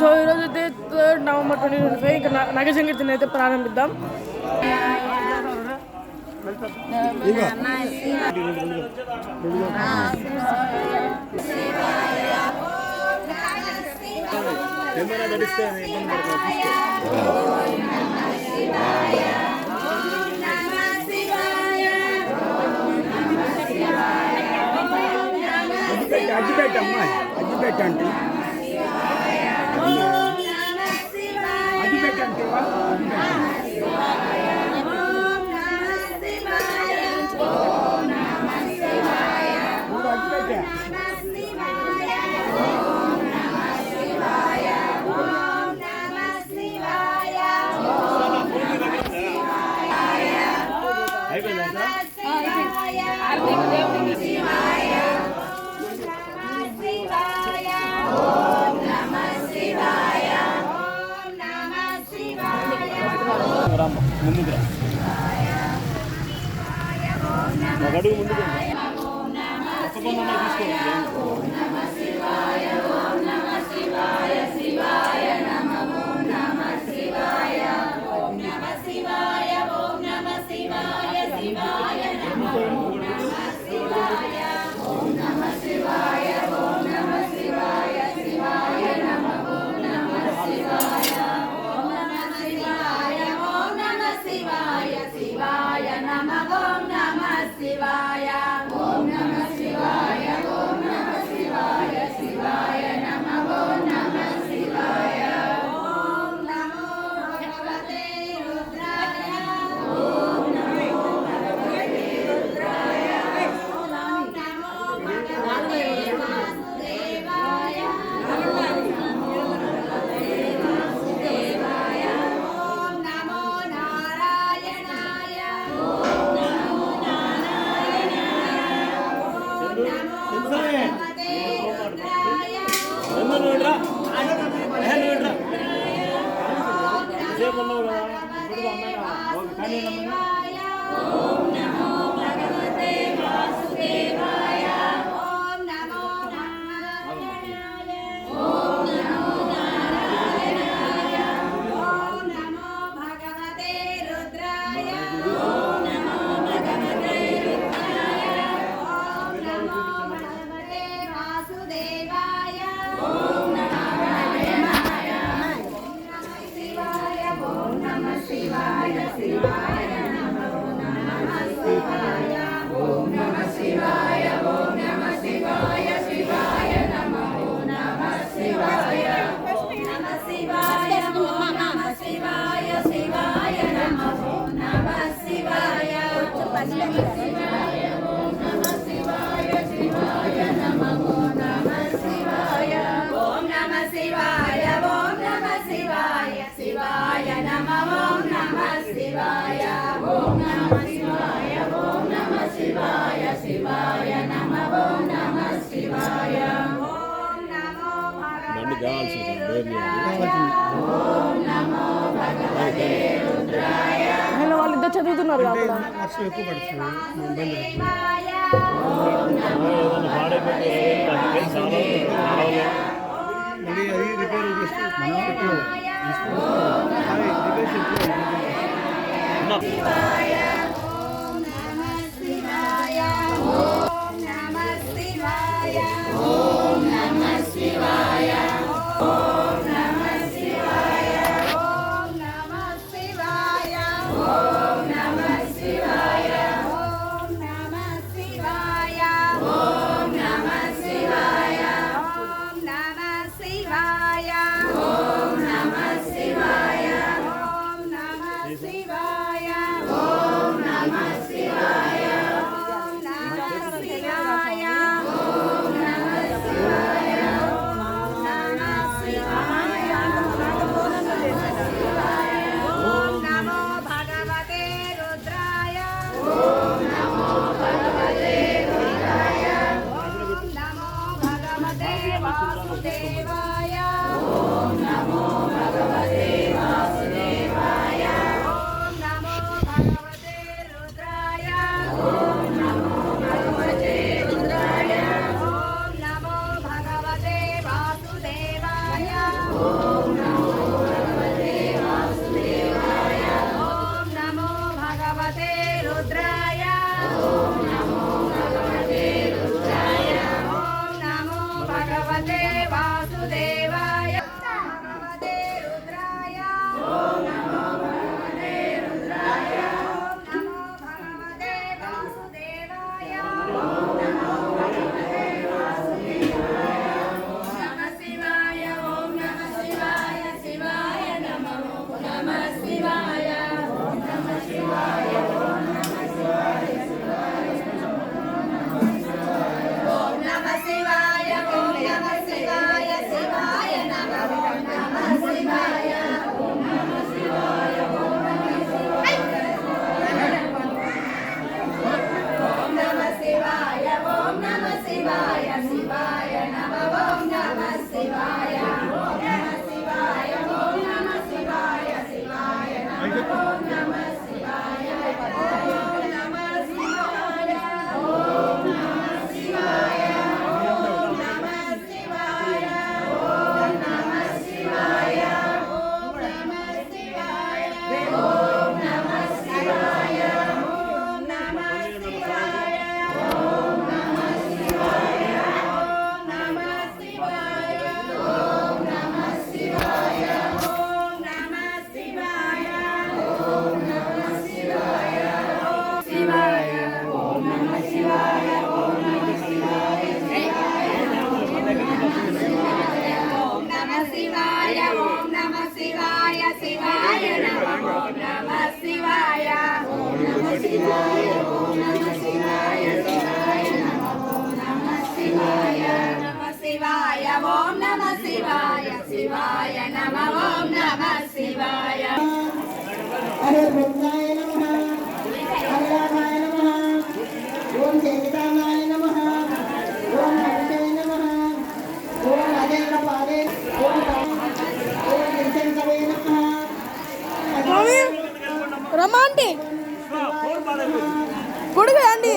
So ఈరోజు అయితే third November twenty twenty five ఇంకా నగ సంకీర్తన అయితే ప్రారంభిద్దాం అడ్డు పెట్టమ్మా అడ్డు పెట్టండి ముందుకురా ఒకడు ముందుకు తీసుకోండి హలో వాళ్ళిద్దరు చదువుతున్నారు అక్కడ మళ్ళీ అది రిపేర్ Viva! రమ్మా ఆంటీ. ఫోన్ అండి